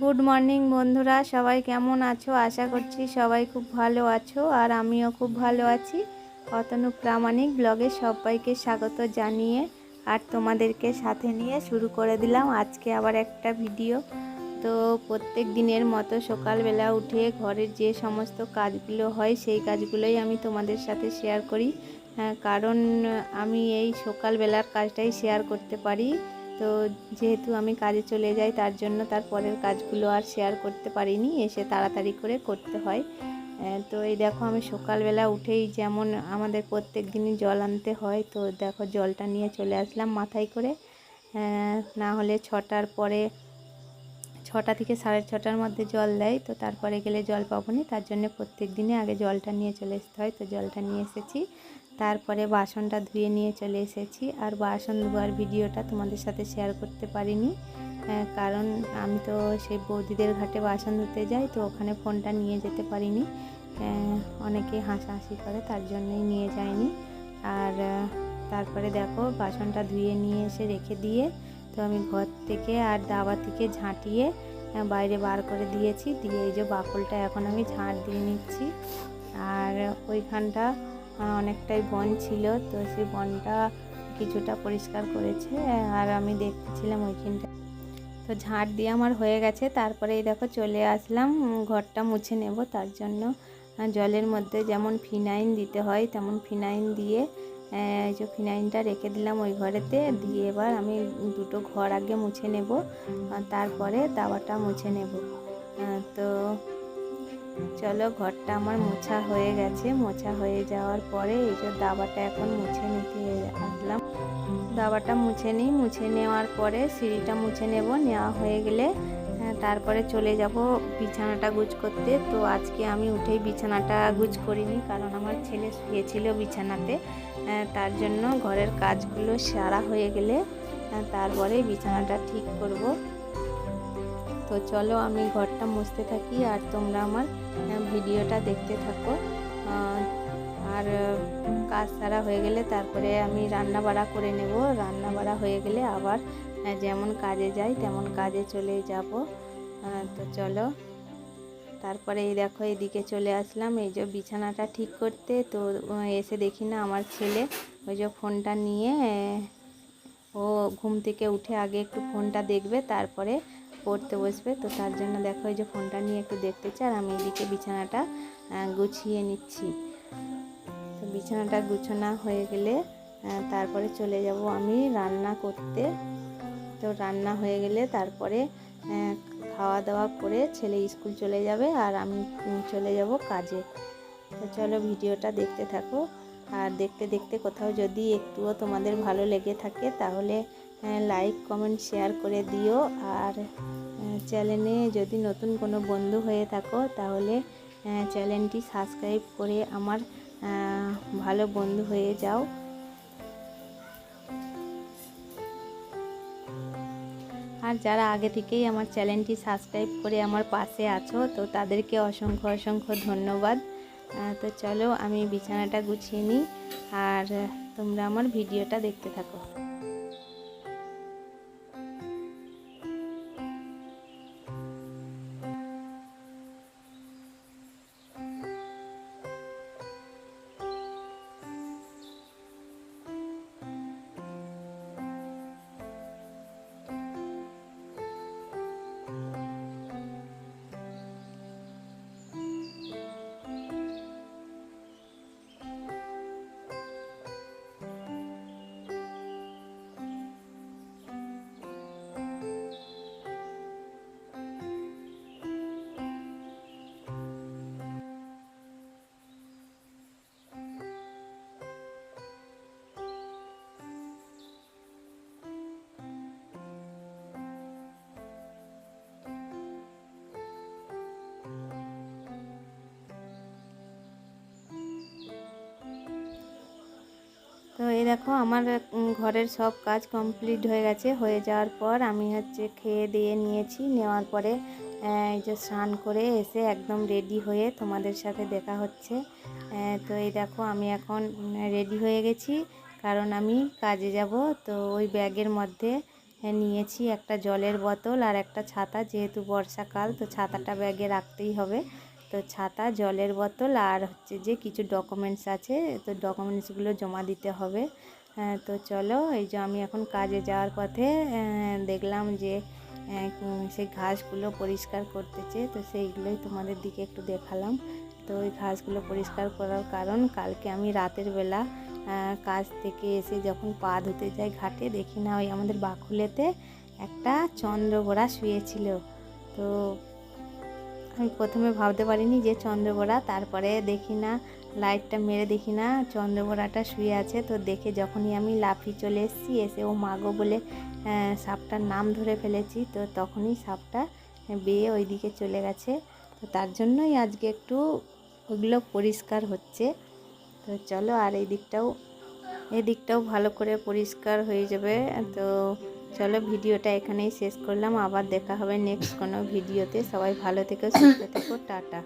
Good morning বন্ধুরা, সবাই কেমন আছো? আশা করছি সবাই খুব ভালো আছো আর আমিও খুব ভালো আছি। অতনু প্রামাণিক ব্লগে সবাইকে স্বাগত জানিয়ে আর তোমাদেরকে সাথে নিয়ে শুরু করে দিলাম আজকে আবার একটা ভিডিও। তো প্রত্যেক দিনের মতো সকালবেলা উঠে ঘরের যে সমস্ত কাজগুলো হয় সেই কাজগুলোই আমি তোমাদের সাথে শেয়ার করি। কারণ আমি এই সকালবেলার কাজটাই শেয়ার করতে পারি। তো যেহেতু আমি কাজে চলে যাই, তার জন্য তার পরের কাজগুলো আর শেয়ার করতে পারিনি। এসে তাড়াতাড়ি করে করতে হয়। তো এই দেখো আমি সকালবেলা উঠেই যেমন আমাদের প্রত্যেক দিনই জল আনতে হয়, তো দেখো জলটা নিয়ে চলে আসলাম মাথায় করে। না হলে ছটার পরে, ছটা থেকে সাড়ে ছটার মধ্যে জল দেয়, তো তারপরে গেলে জল পাবো নি। তার জন্য প্রত্যেক দিনে আগে জলটা নিয়ে চলে আসতে হয়, তো জলটা নিয়ে এসেছি। তারপরে বাসনটা ধুয়ে নিয়ে চলে এসেছি। আর বাসন ধোয়ার ভিডিওটা তোমাদের সাথে শেয়ার করতে পারিনি কারণ আমি তো সেই বৌদিদের ঘাটে বাসন ধুতে যাই, তো ওখানে ফোনটা নিয়ে যেতে পারিনি। অনেকে হাসাহাসি করে, তার জন্যই নিয়ে যায়নি আর তারপরে দেখো, বাসনটা ধুয়ে নিয়ে এসে রেখে দিয়ে তো আমি ঘর থেকে আর দাবা থেকে ঝাঁটিয়ে বাইরে বার করে দিয়েছি। দিয়ে এই যে বাকলটা এখন আমি ঝাঁট দিয়ে নিচ্ছি। আর ওইখানটা অনেকটাই বন ছিল, তো সেই বনটা কিছুটা পরিষ্কার করেছে, আর আমি দেখতেছিলাম ওইখানটা। তো ঝাঁট দিয়ে আমার হয়ে গেছে, তারপরে এই দেখো চলে আসলাম ঘরটা মুছে নেব, তার জন্য জলের মধ্যে যেমন ফিনাইন দিতে হয়, তেমন ফিনাইন দিয়ে যে ফিনাইনটা রেখে দিলাম ওই ঘরেতে, দিয়ে এবার আমি দুটো ঘর আগে মুছে নেব তারপরে দাওয়াটা মুছে নেব। তো চলো ঘরটা আমার মোছা হয়ে গেছে। মোছা হয়ে যাওয়ার পরে এই যে দাবাটা এখন মুছে নিতে আসলাম। দাবাটা মুছে নিই। মুছে নেওয়ার পরে সিঁড়িটা মুছে নেব। নেওয়া হয়ে গেলে আহ, তারপরে চলে যাব বিছানাটা গুজ করতে। তো আজকে আমি উঠেই বিছানাটা গুছ করিনি কারণ আমার ছেলে শুয়েছিল বিছানাতে। আহ, তার জন্য ঘরের কাজগুলো সারা হয়ে গেলে আহ, তারপরে বিছানাটা ঠিক করব। তো চলো আমি ঘরটা মুছতে থাকি আর তোমরা আমার ভিডিওটা দেখতে থাকো। আর কাজ সারা হয়ে গেলে তারপরে আমি রান্না বাড়া করে নেব। রান্না বাড়া হয়ে গেলে আবার যেমন কাজে যাই তেমন কাজে চলে যাব। তো চলো। তারপরে এই দেখো এদিকে চলে আসলাম। এই যে বিছানাটা ঠিক করতে তো এসে দেখি না আমার ছেলে ওই যে ফোনটা নিয়ে, ও ঘুম থেকে উঠে আগে একটু ফোনটা দেখবে, তারপরে পড়তে বসবে। তো তার জন্য দেখো এই যে ফোনটা নিয়ে একটু দেখতে চাই, আর আমি এদিকে বিছানাটা গুছিয়ে নিচ্ছি। তো বিছানাটা গুছানো হয়ে গেলে তারপরে চলে যাব আমি রান্না করতে। তো রান্না হয়ে গেলে তারপরে খাওয়া দাওয়া করে ছেলে স্কুল চলে যাবে, আর আমি চলে যাব কাজে। তো চলো ভিডিওটা দেখতে থাকো। আর দেখতে দেখতে কোথাও যদি একটুও তোমাদের ভালো লেগে থাকে, তাহলে লাইক কমেন্ট শেয়ার করে দিও। আর চ্যানেলে যদি নতুন কোনো বন্ধু হয়ে থাকো, তাহলে চ্যানেলটি সাবস্ক্রাইব করে আমার ভালো বন্ধু হয়ে যাও। আর যারা আগে থেকেই আমার চ্যানেলটি সাবস্ক্রাইব করে আমার পাশে আছো, তো তাদেরকে অসংখ্য অসংখ্য ধন্যবাদ। তো চলো আমি বিছানাটা গুছিয়ে নিই। আর, তোমরা আমার ভিডিওটা দেখতে থাকো। তো এই দেখো আমার ঘরের সব কাজ কমপ্লিট হয়ে গেছে। হয়ে যাওয়ার পর আমি হচ্ছে খেয়ে দিয়ে নিয়েছি। নেওয়ার পরে এই যে স্নান করে এসে একদম রেডি হয়ে তোমাদের সাথে দেখা হচ্ছে। তো এই দেখো আমি এখন রেডি হয়ে গেছি। কারণ আমি কাজে যাব। তো ওই ব্যাগের মধ্যে হ্যাঁ, নিয়েছি একটা জলের বোতল আর একটা ছাতা। যেহেতু বর্ষাকাল তো ছাতাটা ব্যাগে রাখতেই হবে। তো ছাতা জলের বোতল আর হচ্ছে যে কিছু ডকুমেন্টস আছে তো ডকুমেন্টসগুলো জমা দিতে হবে। হ্যাঁ, তো চলো এই যে আমি এখন কাজে যাওয়ার পথে দেখলাম যে উম, সেই ঘাসগুলো পরিষ্কার করতেছে তো সেইগুলোই তোমাদের দিকে একটু দেখালাম। তো ওই ঘাসগুলো পরিষ্কার করার কারণ কালকে আমি রাতের বেলা কাজ থেকে এসে যখন পা ধুতে যাই ঘাটে দেখি না ওই আমাদের বাকুলেতে একটা চন্দ্রগোড়া শুয়েছিল। তো আমি প্রথমে ভাবতে পারিনি যে চন্দ্রগোড়া তারপরে দেখি না, লাইটটা মেরে দেখি না চন্দ্রগোড়াটা শুয়ে আছে। তো দেখে যখনই আমি লাফি চলে এসেছি, এসে ও মাগো বলে সাপটার নাম ধরে ফেলেছি। তো তখনই সাপটা বেয়ে ওইদিকে চলে গেছে। তো তার জন্যই আজকে একটু ওগুলো পরিষ্কার হচ্ছে। তো চলো আর এই দিকটাও এই দিকটাও ভালো করে পরিষ্কার হয়ে যাবে। তো চলো ভিডিওটা এখানেই শেষ করলাম। আবার দেখা হবে নেক্সট কোনো ভিডিওতে। সবাই ভালো থেকে, সুস্থ থেকো, টাটা।